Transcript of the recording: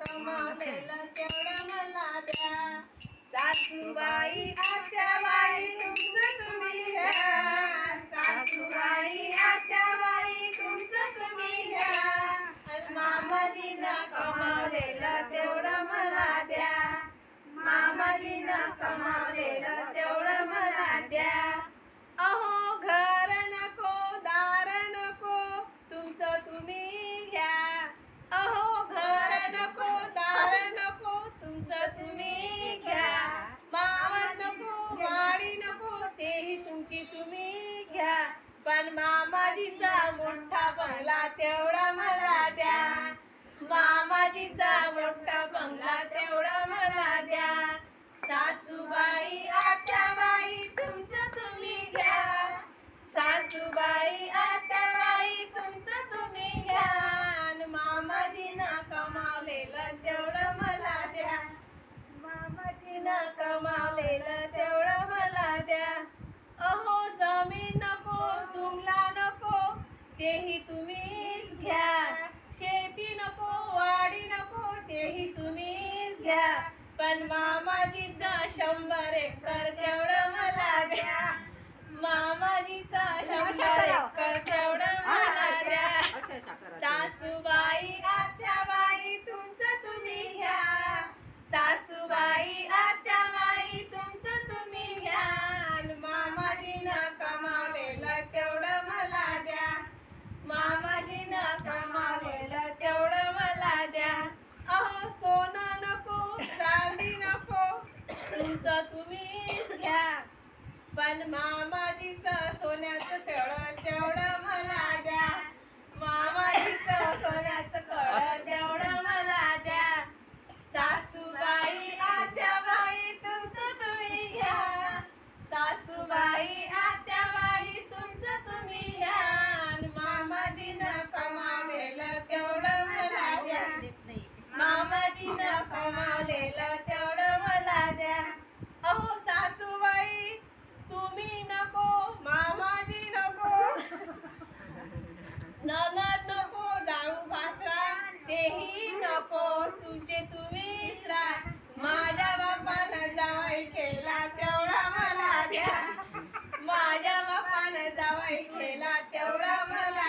कमावलेलं तेवढं मला द्या सासूबाई आत्याबाई तुमचं तुम्ही सासूबाई आत्याबाई तुमचं तुम्ही मामाजीनं कमावलेलं तेवढं मला द्या मामाजीनं कमावलेलं तेवढं मला द्या. पण मामाजीचा मोठा बंगला तेवढा मला द्या. मामाजीचा मोठा बंगला तेवढा मला द्या. सासूबाई आत्याबाई तुमचं तुम्ही घ्या. सासूबाई आत्याबाई तुमचं तुम्ही घ्या. आणि मामाजीनं कमावलेलं तेवढं मला द्या. मामाजीनं कमावलेलं तेवढं मला द्या अहो जमीन नको जुमला नको तेही तुम्हीच घ्या. शेती नको वाडी नको तेही तुम्हीच घ्या. पण मामाजीचा शंभर एकर तेवढं मला द्या. तुमचं तुम्हीच घ्या. पण मामाजीचं सोन्याचं तेवढं तेवढं मला द्या. मामाजीचं सोन्याचं कळं तेवढं मला द्या. सासूबाई आत्याबाई तुमचं तुम्ही घ्या. सासूबाई तुमचे तुम्हीच राहा माझ्या बापानं जावाई खेळला तेवढा मला द्या. माझ्या बापानं जावाई केला तेवढा मला